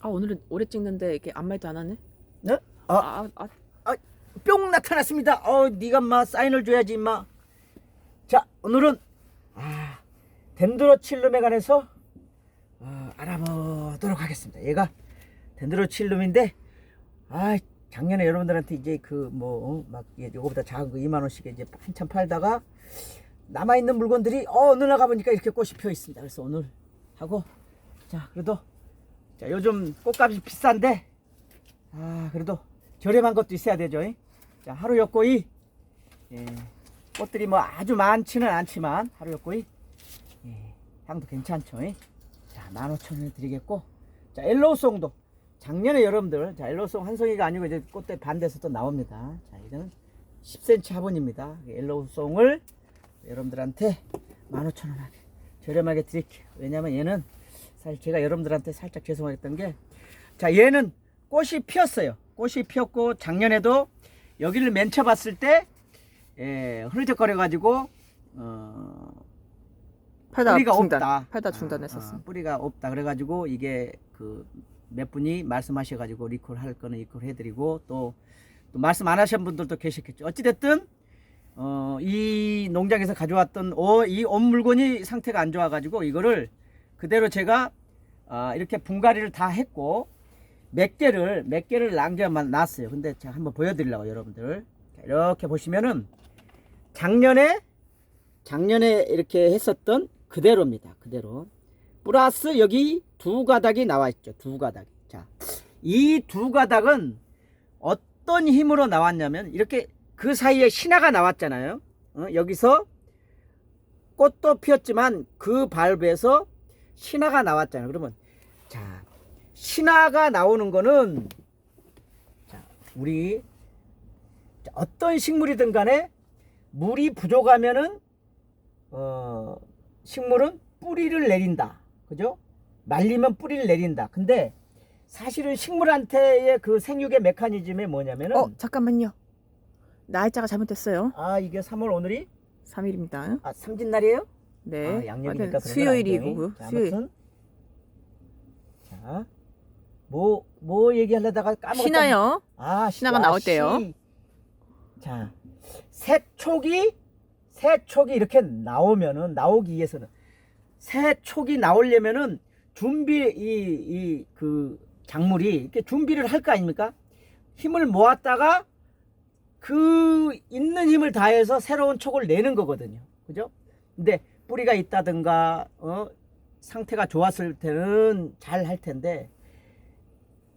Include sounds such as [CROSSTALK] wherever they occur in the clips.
아 오늘은 오래 찍는데 이렇게 아무 말도 안 하네. 네? 아, 아, 아, 뿅 나타났습니다. 어, 네가 마 사인을 줘야지, 임마. 자, 오늘은 아, 덴드로칠룸에 관해서 어, 알아보도록 하겠습니다. 얘가 덴드로칠룸인데 아, 작년에 여러분들한테 이제 그 뭐막 요거보다 작은 거 2만 원씩 이제 한참 팔다가 남아 있는 물건들이 어, 어느 나가 보니까 이렇게 꽃이 피어 있습니다. 그래서 오늘 하고 자, 그래도 자, 요즘 꽃값이 비싼데 아, 그래도 저렴한 것도 있어야 되죠. 이? 자, 하루 엿고이 예, 꽃들이 뭐 아주 많지는 않지만 하루 엿고이 예, 향도 괜찮죠. 이? 자, 15,000원에 드리겠고 자, 엘로우송도 작년에 여러분들 자, 엘로우송 한 송이가 아니고 이제 꽃대 반대에서 또 나옵니다. 자, 이거는 10cm 화분입니다. 엘로우송을 여러분들한테 15,000원 하게 저렴하게 드릴게요. 왜냐면 얘는 사실 제가 여러분들한테 살짝 죄송했던 게 자, 얘는 꽃이 피었어요. 꽃이 피었고 작년에도 여기를 맨쳐 봤을 때 예, 흐르적거려 가지고 어, 팔다 뿌리가 중단. 없다. 팔다 아, 중단했었어. 아, 뿌리가 없다. 그래 가지고 이게 그 몇 분이 말씀하셔 가지고 리콜 할 거는 리콜 해 드리고 또, 또 말씀 안 하신 분들도 계셨겠죠. 어찌 됐든 어, 이 농장에서 가져왔던 어, 이온 물건이 상태가 안 좋아 가지고 이거를 그대로 제가 아, 이렇게 분갈이를 다 했고 몇 개를 몇 개를 남겨만 놨어요. 근데 제가 한번 보여드리려고 여러분들 자, 이렇게 보시면은 작년에 작년에 이렇게 했었던 그대로입니다. 그대로 플러스 여기 두 가닥이 나와 있죠. 두 가닥. 자, 이 두 가닥은 어떤 힘으로 나왔냐면 이렇게 그 사이에 신화가 나왔잖아요. 어, 여기서 꽃도 피었지만 그 발브에서 신화가 나왔잖아요. 그러면 자 신화가 나오는 거는 자 우리 자, 어떤 식물이든 간에 물이 부족하면은 어 식물은 뿌리를 내린다. 그죠? 말리면 뿌리를 내린다. 근데 사실은 식물한테의 그 생육의 메커니즘이 뭐냐면은 어 잠깐만요. 날짜가 잘못됐어요. 아 이게 3월 오늘이 3일입니다. 아 삼진 날이에요? 네. 아, 양력이니까. 수요일이고 자, 수요일. 아무튼 자, 뭐, 뭐 얘기하려다가 까먹었다. 신화요. 아, 시- 신화가 아, 나올 때요. 시. 자, 새 촉이, 새 촉이 이렇게 나오면은, 나오기 위해서는, 새 촉이 나오려면은, 준비, 이, 이, 그, 작물이 이렇게 준비를 할 거 아닙니까? 힘을 모았다가, 그, 있는 힘을 다해서 새로운 촉을 내는 거거든요. 그죠? 근데, 뿌리가 있다든가, 어, 상태가 좋았을 때는 잘 할 텐데,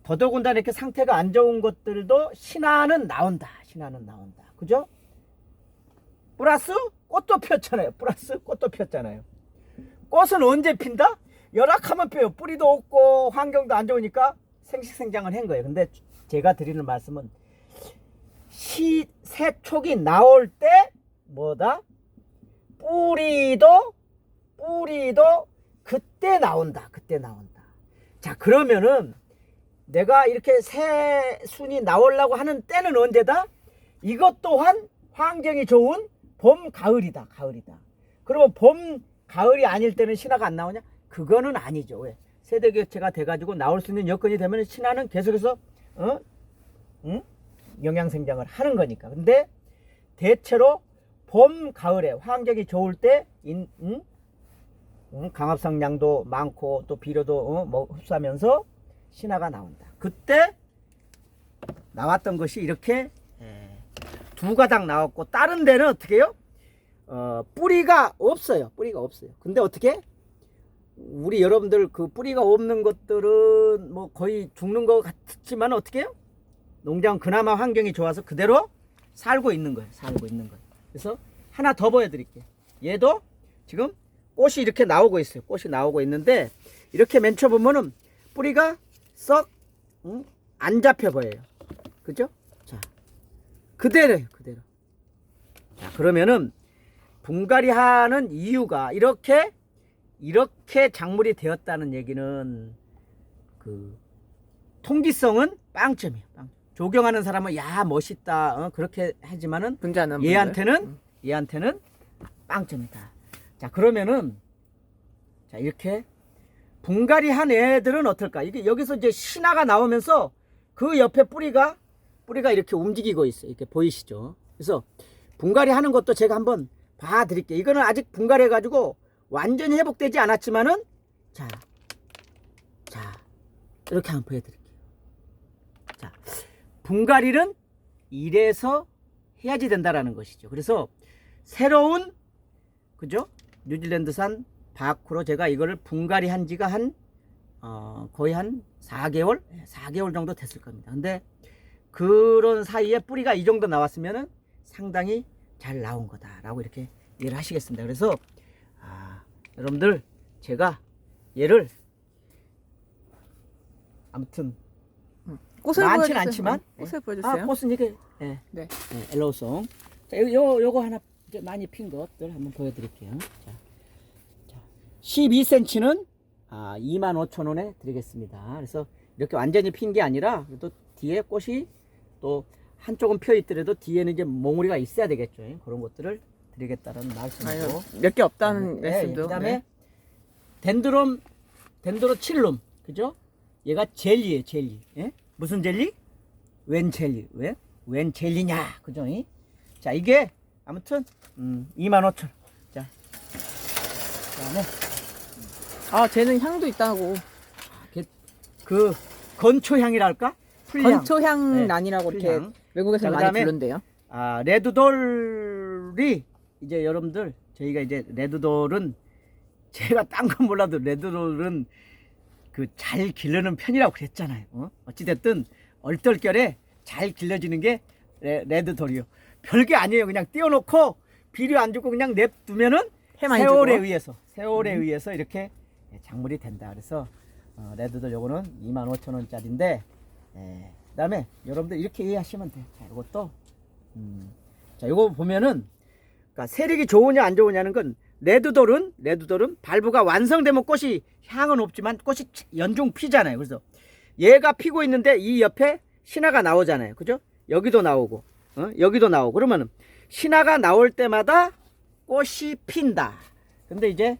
더더군다나 이렇게 상태가 안 좋은 것들도 신화는 나온다. 신화는 나온다. 그죠? 플러스 꽃도 폈잖아요. 플러스 꽃도 폈잖아요. 꽃은 언제 핀다? 열악하면 펴요. 뿌리도 없고 환경도 안 좋으니까 생식생장을 한 거예요. 근데 제가 드리는 말씀은 시, 새 촉이 나올 때 뭐다? 뿌리도 뿌리도 그때 나온다. 그때 나온다. 자 그러면은 내가 이렇게 새 순이 나오려고 하는 때는 언제다? 이것 또한 환경이 좋은 봄, 가을이다. 가을이다. 그러면 봄, 가을이 아닐 때는 신화가 안 나오냐? 그거는 아니죠. 왜? 세대 교체가 돼가지고 나올 수 있는 여건이 되면 신화는 계속해서 어? 응? 영양 생장을 하는 거니까. 근데 대체로 봄, 가을에 환경이 좋을 때 인, 응? 응? 강합성량도 많고 또 비료도 어? 뭐 흡수하면서 신화가 나온다. 그때 나왔던 것이 이렇게 예, 두 가닥 나왔고 다른 데는 어떻게 해요? 어, 뿌리가 없어요. 뿌리가 없어요. 근데 어떻게? 우리 여러분들 그 뿌리가 없는 것들은 뭐 거의 죽는 것 같지만 어떻게 해요? 농장 그나마 환경이 좋아서 그대로 살고 있는 거예요. 살고 있는 거예요. 그래서 하나 더 보여드릴게요. 얘도 지금 꽃이 이렇게 나오고 있어요. 꽃이 나오고 있는데 이렇게 맨쳐 보면은 뿌리가 썩안 잡혀 보여요. 그죠? 자, 그대로예요. 그대로. 자, 그러면은 분갈이 하는 이유가 이렇게 이렇게 작물이 되었다는 얘기는 그 통기성은 빵점이에요. 빵. 조경하는 사람은 야 멋있다 어, 그렇게 하지만은. 얘한테는 음. 얘한테는 빵점이다. 자 그러면은 자 이렇게 분갈이 한 애들은 어떨까? 이게 여기서 이제 신화가 나오면서 그 옆에 뿌리가 뿌리가 이렇게 움직이고 있어요. 이렇게 보이시죠? 그래서 분갈이 하는 것도 제가 한번 봐 드릴게요. 이거는 아직 분갈이 해 가지고 완전히 회복되지 않았지만은 자, 자 이렇게 한번 보여 드릴게요. 자, 분갈이는 이래서 해야지 된다라는 것이죠. 그래서 새로운 그죠? 뉴질랜드산 바쿠로 제가 이거를 분갈이 한 지가 한 어, 거의 한 4개월? 4개월 정도 됐을 겁니다. 근데 그런 사이에 뿌리가 이 정도 나왔으면은 상당히 잘 나온 거다라고 이렇게 이해를 하시겠습니다. 그래서 아, 여러분들 제가 얘를 아무튼 꽃을 많진 보여주세요. 않지만, 어, 꽃을 아, 보여주세요. 꽃은 이게 예. 네. 네, 엘로우송. 자, 요, 요, 요거 하나 이제 많이 핀 것들 한번 보여드릴게요. 자, 자 12cm는 아, 25,000원에 드리겠습니다. 그래서 이렇게 완전히 핀 게 아니라 또 뒤에 꽃이 또 한쪽은 펴 있더라도 뒤에는 이제 몽우리가 있어야 되겠죠. 그런 것들을 드리겠다는 말씀이고. 몇 개 없다는 네, 말씀도. 그다음에 네. 덴드롬 덴드로 칠룸 그죠? 얘가 젤리예요 젤리. 예? 무슨 젤리? 웬 젤리? 왜? 웬 젤리냐? 그죠? 이? 자 이게 아무튼 음, 25,000원. 자 그다음에 아, 쟤는 향도 있다고. 그 건초향이랄까? 풀향. 건초향 네, 난이라고 이렇게 풀향. 외국에서 자, 많이 그다음에 부른대요. 아 레드돌이 이제 여러분들 저희가 이제 레드돌은 [LAUGHS] 제가 딴 건 몰라도 레드돌은 그 잘 길르는 편이라고 그랬잖아요. 어? 어찌됐든 얼떨결에 잘 길러지는 게 레, 레드돌이요. 별게 아니에요. 그냥 띄워놓고 비료 안 주고 그냥 냅두면은 세월에 주고. 의해서 세월에 음. 의해서 이렇게 작물이 된다. 그래서 어, 레드돌 요거는 25,000원짜리인데 예, 그다음에 여러분들 이렇게 이해하시면 돼요. 자, 이것도 음, 자, 요거 보면은 그러니까 세력이 좋으냐 안 좋으냐는 건 레드돌은 레드돌은 발부가 완성되면 꽃이 향은 없지만 꽃이 연중 피잖아요. 그래서 얘가 피고 있는데 이 옆에 신화가 나오잖아요. 그죠? 여기도 나오고 어? 여기도 나오고 그러면은 신화가 나올 때마다 꽃이 핀다. 근데 이제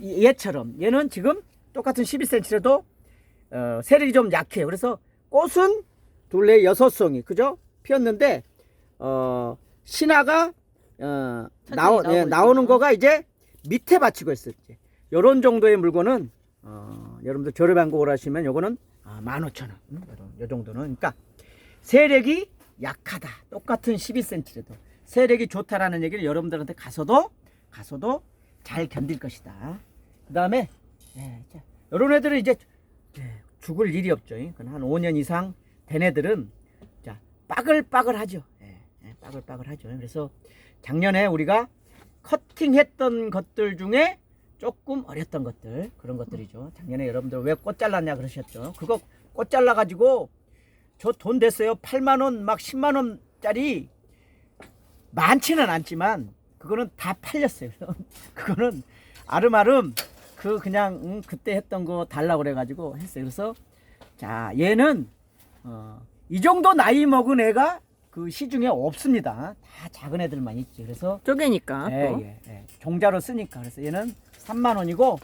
이- 얘처럼 얘는 지금 똑같은 12cm라도 어, 세력이 좀 약해요. 그래서 꽃은 둘레 여섯 송이 그죠? 피었는데 어, 신화가 어, 나오, 예. 나오는 거가 이제 밑에 받치고 있어요. 이제. 요런 정도의 물건은 어, 여러분들 저렴한 거 오라시면 요거는 아, 15,000원. 음, 요 정도는 그러니까 세력이 약하다. 똑같은 12cm라도 세력이 좋다라는 얘기를 여러분들한테 가서도 가서도 잘 견딜 것이다. 그 다음에 예, 자, 요런 애들은 이제 예, 죽을 일이 없죠. 한 5년 이상 된 애들은 자 빠글빠글하죠. 예, 예, 빠글빠글하죠. 그래서 작년에 우리가 커팅했던 것들 중에 조금 어렸던 것들 그런 것들이죠. 작년에 여러분들 왜 꽃 잘랐냐 그러셨죠. 그거 꽃 잘라 가지고 저 돈 됐어요. 8만 원 막 10만 원짜리 많지는 않지만 그거는 다 팔렸어요. [LAUGHS] 그거는 아름아름 그 그냥 응, 그때 했던 거 달라고 그래 가지고 했어요. 그래서 자 얘는 어, 이 정도 나이 먹은 애가 그 시중에 없습니다. 다 작은 애들만 있지. 그래서 쪼개니까 예, 또. 예, 예. 종자로 쓰니까 그래서 얘는 3만 원이고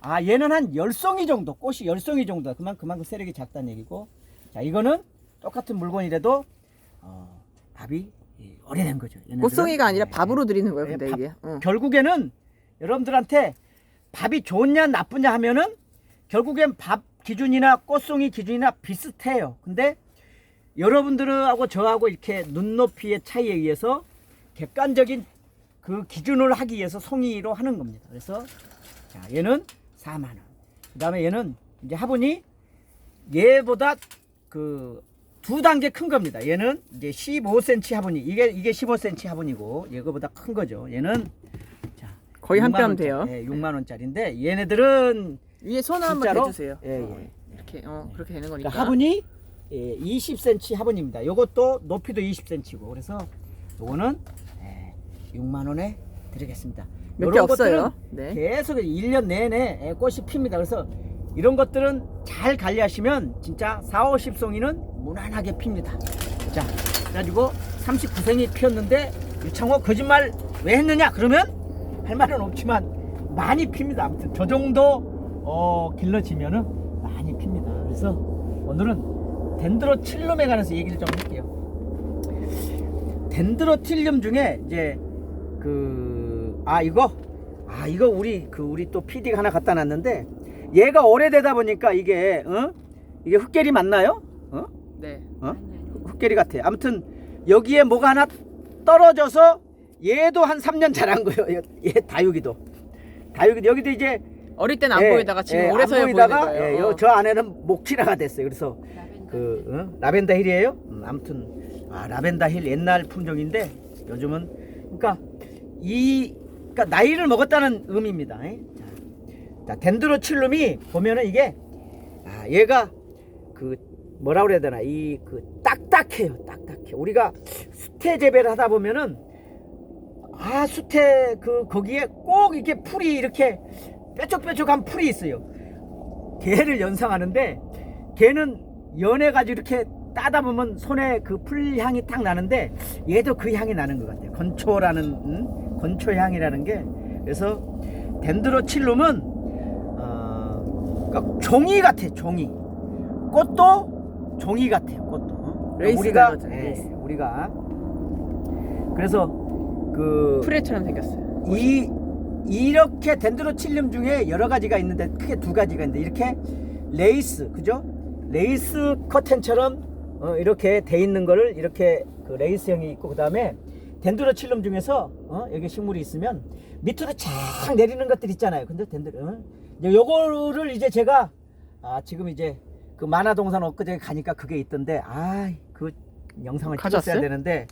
아 얘는 한 열송이 정도 꽃이 열송이 정도 그만 그만큼 세력이 작다는 얘기고 자 이거는 똑같은 물건이라도 어, 밥이 이, 오래된 거죠. 얘네들은. 꽃송이가 아니라 예, 밥으로 드리는 거예요. 예, 근데 밥. 이게. 어. 결국에는 여러분들한테 밥이 좋냐 나쁘냐 하면은 결국엔 밥 기준이나 꽃송이 기준이나 비슷해요. 근데 여러분들하고 저하고 이렇게 눈높이의 차이에 의해서 객관적인 그 기준을 하기 위해서 송이로 하는 겁니다. 그래서 자 얘는 4만 원. 그다음에 얘는 이제 화분이 얘보다 그 두 단계 큰 겁니다. 얘는 이제 15cm 화분이 이게 이게 15cm 화분이고 얘거보다 큰 거죠. 얘는 자 거의 한 6만 뼘 원짜리, 돼요. 예, 6만 원짜리인데 얘네들은 위에 손 한번 진짜로? 대주세요. 예, 어, 예. 이렇게 어 그렇게 되는 거니까. 그러니까 화분이 예, 20cm 화분입니다. 요것도 높이도 20cm고 그래서 요거는 예, 6만 원에 드리겠습니다. 몇개 요런 없어요. 것들은 네. 계속 1년 내내 예, 꽃이 핍니다. 그래서 이런 것들은 잘 관리하시면 진짜 4, 50송이는 무난하게 핍니다. 자, 그래가지고 39생이 피었는데 유창호 거짓말 왜 했느냐? 그러면 할 말은 없지만 많이 핍니다. 아무튼 저 정도 어, 길러지면은 많이 핍니다. 그래서 오늘은 덴드로칠륨에 관해서 얘기를 좀 할게요. 덴드로틸륨 중에 이제 그 아 이거 아 이거 우리 그 우리 또 PD가 하나 갖다 놨는데 얘가 오래되다 보니까 이게 어? 이게 흑계리 맞나요? 어? 네. 어? 흑계리 같아. 아무튼 여기에 뭐가 하나 떨어져서 얘도 한 3년 자란 거예요. 얘 다육이도. 다육이 여기도 이제 어릴 때는 안 예, 보이다가 지금 예, 오래서야 안 보이다가 거예요. 예, 어. 요, 저 안에는 목치라가 됐어요. 그래서 그 어? 라벤더 힐이에요. 음, 아무튼 아 라벤더 힐 옛날 품종인데 요즘은 그러니까 이 그러니까 나이를 먹었다는 의미입니다. 예? 자, 자 덴드로칠룸이 보면은 이게 아 얘가 그 뭐라 그래야 되나 이 그 딱딱해요. 딱딱해. 우리가 수태 재배를 하다 보면은 아 수태 그 거기에 꼭 이렇게 풀이 이렇게 뾰족뾰족한 풀이 있어요. 개를 연상하는데 개는 연해가지고 이렇게 따다 보면 손에 그 풀 향이 딱 나는데 얘도 그 향이 나는 것 같아요. 건초라는 음? 건초 향이라는 게 그래서 덴드로칠룸은 어, 그러니까 종이 같아 종이 꽃도 종이 같아요. 꽃도 어? 레이스 우리가 예, 레이스. 우리가 그래서 그 프레처럼 생겼어요. 이 이렇게 덴드로칠륨 중에 여러 가지가 있는데 크게 두 가지가 있는데 이렇게 레이스 그죠? 레이스 커튼처럼 어, 이렇게 돼 있는 거를 이렇게 그 레이스형이 있고 그 다음에 덴드로칠륨 중에서 어, 여기 식물이 있으면 밑으로 쫙 내리는 것들 있잖아요. 근데 덴드로 어? 이제 요거를 이제 제가 아, 지금 이제 그 만화동산 엊그제 가니까 그게 있던데 아 그 영상을 찍었어야 가져왔어요? 되는데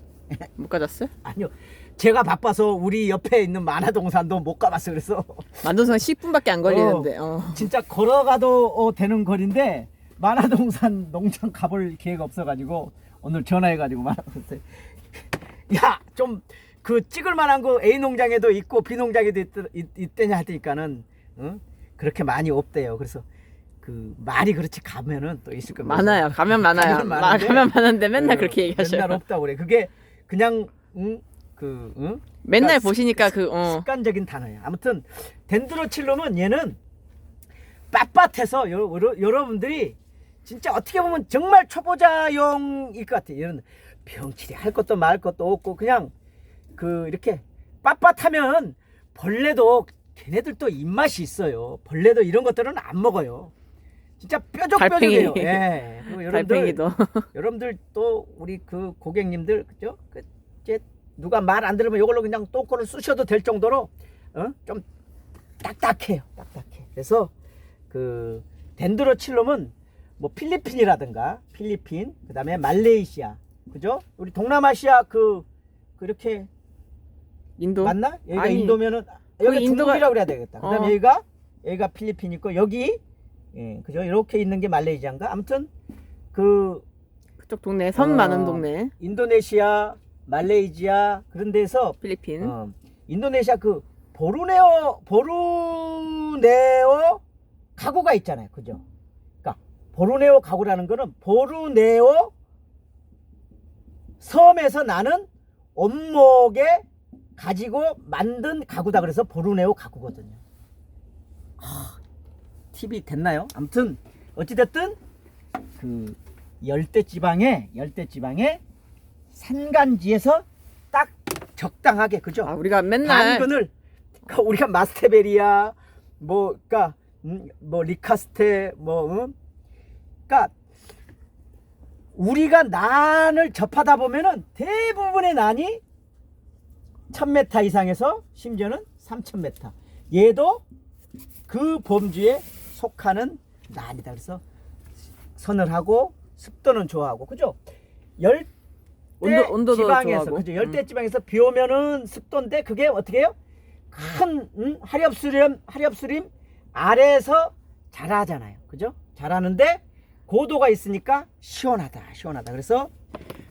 못 가졌어요? [LAUGHS] 아니요. 제가 바빠서 우리 옆에 있는 만화동산도 못 가봤어. 그래서 만도선 10분밖에 안 걸리는데. 어. 진짜 걸어가도 어, 되는 거리인데 만화동산 농장 가볼 기회가 없어가지고 오늘 전화해가지고 만화동산 [LAUGHS] 야좀 그 찍을 만한 거 A 농장에도 있고 B 농장에도 있, 있, 있대냐 하니까는 어? 그렇게 많이 없대요. 그래서 그 말이 그렇지 가면은 또 있을 겁니다. 많아요. 가면 많아요. 가면 마- 많은데 가면 많은데 맨날 어, 그렇게 얘기하셔요. 맨날 없다고 그래. 그게 그냥 응? 그 응? 맨날 그러니까 보시니까 그 어. 습관적인 단어예요. 아무튼 덴드로칠lum은 얘는 빳빳해서 여, 여러, 여러분들이 진짜 어떻게 보면 정말 초보자용일 것 같아요. 얘는 병치리 할 것도 말 것도 없고 그냥 그 이렇게 빳빳하면 벌레도 걔네들도 입맛이 있어요. 벌레도 이런 것들은 안 먹어요. 진짜 뾰족뾰족해요. 달팽이. 예. 그리고 [LAUGHS] 여러분들 달팽이도. [LAUGHS] 여러분들 또 우리 그 고객님들 그죠? 그 이제 누가 말 안 들으면 이걸로 그냥 똥꼬를 쑤셔도 될 정도로 어? 좀 딱딱해요. 딱딱해. 그래서 그 덴드로칠lum은 뭐 필리핀이라든가 필리핀 그다음에 말레이시아 그죠? 우리 동남아시아 그 그렇게 인도. 맞나? 여기가 아니, 인도면은 거기 여기 인도가- 중국이라고 그래야 되겠다. 그다음에 어. 여기가 여기가 필리핀 있고 여기 예, 그죠? 이렇게 있는 게 말레이시아인가? 아무튼 그 그쪽 동네 선 어, 많은 동네. 인도네시아, 말레이시아 그런 데서 필리핀. 어, 인도네시아 그 보르네오 보르네오 가구가 있잖아요. 그죠? 보르네오 가구라는 거는 보르네오 섬에서 나는 원목에 가지고 만든 가구다 그래서 보르네오 가구거든요. 아, 팁이 됐나요? 아무튼 어찌 됐든 그 열대 지방에 열대 지방에 산간지에서 딱 적당하게 그죠? 아, 우리가 맨날 당근을 그러니까 우리가 마스테베리아 뭐 그러니까 음, 뭐 리카스테 뭐 음? 그러니까 우리가 난을 접하다 보면은 대부분의 난이 1000m 이상에서 심지어는 3000m. 얘도 그 범주에 속하는 난이다. 그래서 서늘하고 습도는 좋아하고 그죠? 열 온도- 지방에서. 그죠? 열대 지방에서 비 오면은 습도인데 그게 어떻게 해요? 큰 음, 하렵수림 하렵수림 아래에서 자라잖아요. 그죠? 자라는데 고도가 있으니까 시원하다. 시원하다. 그래서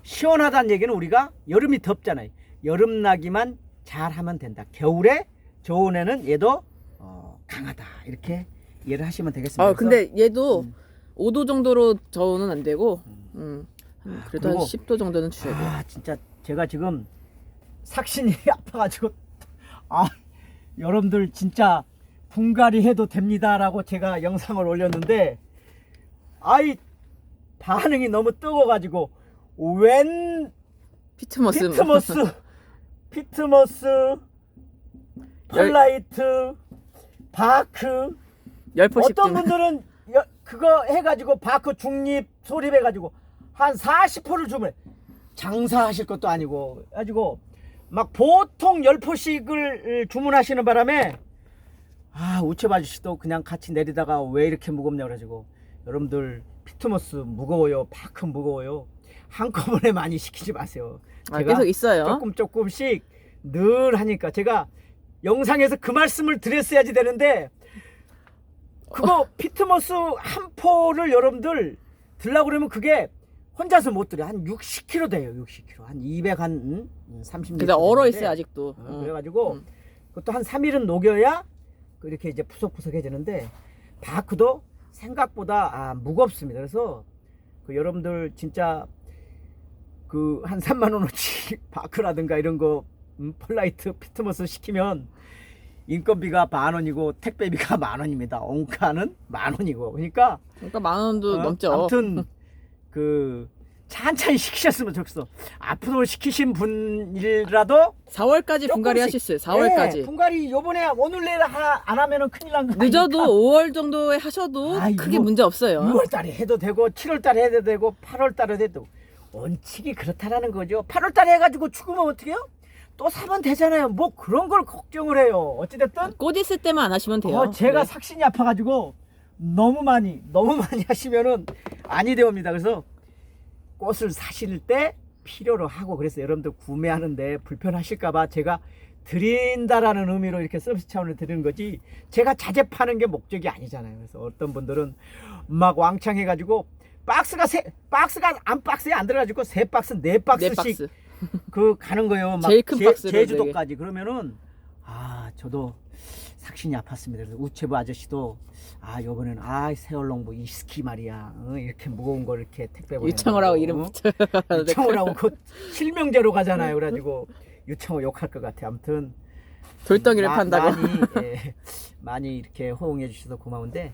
시원하다는 얘기는 우리가 여름이 덥잖아요. 여름 나기만 잘하면 된다. 겨울에 좋은 애는 얘도 어, 강하다. 이렇게 이해를 하시면 되겠습니다. 아, 근데 얘도 음. 5도 정도로 저온은 안 되고 음. 한 그래도 한 그리고- 10도 정도는 주셔야 돼요. 아 진짜 제가 지금 삭신이 [LAUGHS] 아파가지고 아 여러분들 진짜 분갈이 해도 됩니다라고 제가 영상을 올렸는데 아이 반응이 너무 뜨거워가지고 웬 피트머스. 피트머스 [LAUGHS] 피트머스 펄라이트 바크 열 포씩 어떤 좀. 분들은 여- 그거 해가지고 바크 중립 소립 해가지고 한 40포를 주면 장사하실 것도 아니고 가지고 막 보통 10포씩을 주문하시는 바람에 아 우체부 아저씨도 그냥 같이 내리다가 왜 이렇게 무겁냐 그래가지고 여러분들 피트머스 무거워요 바크 무거워요 한꺼번에 [LAUGHS] 많이 시키지 마세요 아, 계속 있어요. 조금 조금씩 늘 하니까 제가 영상에서 그 말씀을 드렸어야지 되는데 그거 피트머스 한 포를 여러분들 들라고 그러면 그게 혼자서 못 들여 한 60kg 돼요 60kg 한 200 한 30. 근데 얼어 있어요 아직도. 어, 어. 그래가지고 음. 그것도 한 3일은 녹여야 그 이렇게 이제 푸석푸석해지는데 바크도 생각보다 아, 무겁습니다. 그래서 그 여러분들 진짜 그 한 3만 원어치 [LAUGHS] 바크라든가 이런 거 음, 펄라이트 피트머스 시키면 인건비가 만 원이고 택배비가 [LAUGHS] 만 원입니다. 온카는 만 원이고 그러니까 그러니까 만 원도 어, 넘죠. 아무튼 [LAUGHS] 그 찬찬히 시키셨으면 좋겠어. 앞으로 시키신 분이라도 4월까지 분갈이 조금씩. 하셨어요. 4월까지. 네, 분갈이 요번에 오늘 내일 하- 안 하면은 큰일 난거 늦어도 5월 정도에 하셔도 아, 크게 이거- 문제 없어요. 6월 달에 해도 되고 7월 달에 해도 되고 8월 달에 해도 원칙이 그렇다라는 거죠. 8월 달에 해가지고 죽으면 어떡해요? 또 사면 되잖아요. 뭐 그런 걸 걱정을 해요. 어찌됐든 꽃 있을 때만 안 하시면 돼요. 어, 제가 네. 삭신이 아파가지고 너무 많이 너무 많이 하시면은 아니 되옵니다. 그래서 꽃을 사실 때 필요로 하고 그래서 여러분들 구매하는데 불편하실까봐 제가 드린다라는 의미로 이렇게 서비스 차원을 드리는 거지 제가 자재 파는 게 목적이 아니잖아요. 그래서 어떤 분들은 막 왕창 해가지고 박스가 세 박스가 안 박스에 안 들어가지고 세 박스 네네 박스씩 박스. 그 가는 거예요. 막 제일 큰 제, 박스를 제주도까지 그러면은 아 저도 삭신이 아팠습니다. 그래서 우체부 아저씨도 아 요번에는 아 세월농부 이스키 말이야 어, 이렇게 무거운 걸 이렇게 택배 보내 유창호라고 이름 붙여. 유창호라고 [LAUGHS] 그 실명제로 가잖아요. 그래가지고 유창호 욕할 것 같아. 아무튼 돌덩이를 마- 판다고. 많이 예, 많이 이렇게 호응해 주셔서 고마운데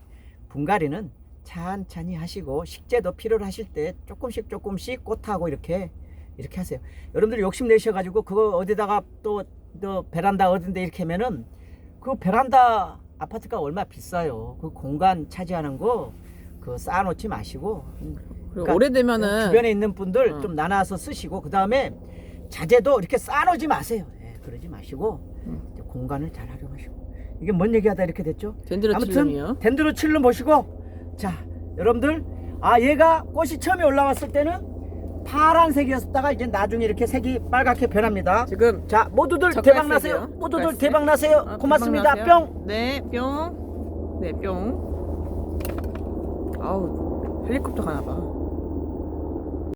분갈이는 찬찬히 하시고 식재도 필요로 하실 때 조금씩 조금씩 꽃하고 이렇게 이렇게 하세요. 여러분들 욕심 내셔가지고 그거 어디다가 또, 또 베란다 어딘데 이렇게 하면은 그 베란다 아파트가 얼마 비싸요. 그 공간 차지하는 거 그 쌓아놓지 마시고 그러니까 오래되면은 주변에 있는 분들 어. 좀 나눠서 쓰시고 그 다음에 자재도 이렇게 쌓아놓지 마세요. 예, 그러지 마시고 음. 공간을 잘 활용하시고 이게 뭔 얘기하다 이렇게 됐죠? 덴드로 칠름이요. 아무튼 덴드로 칠름 보시고 자 여러분들 아 얘가 꽃이 처음에 올라왔을 때는 파란색이었다가 이제 나중에 이렇게 색이 빨갛게 변합니다. 지금 자 모두들 대박 나세요. 색이요? 모두들 젓갈 색. 대박 나세요. 아, 고맙습니다. 대박 나세요. 뿅. 네, 뿅. 네, 뿅. 아우, 헬리콥터 가나 봐.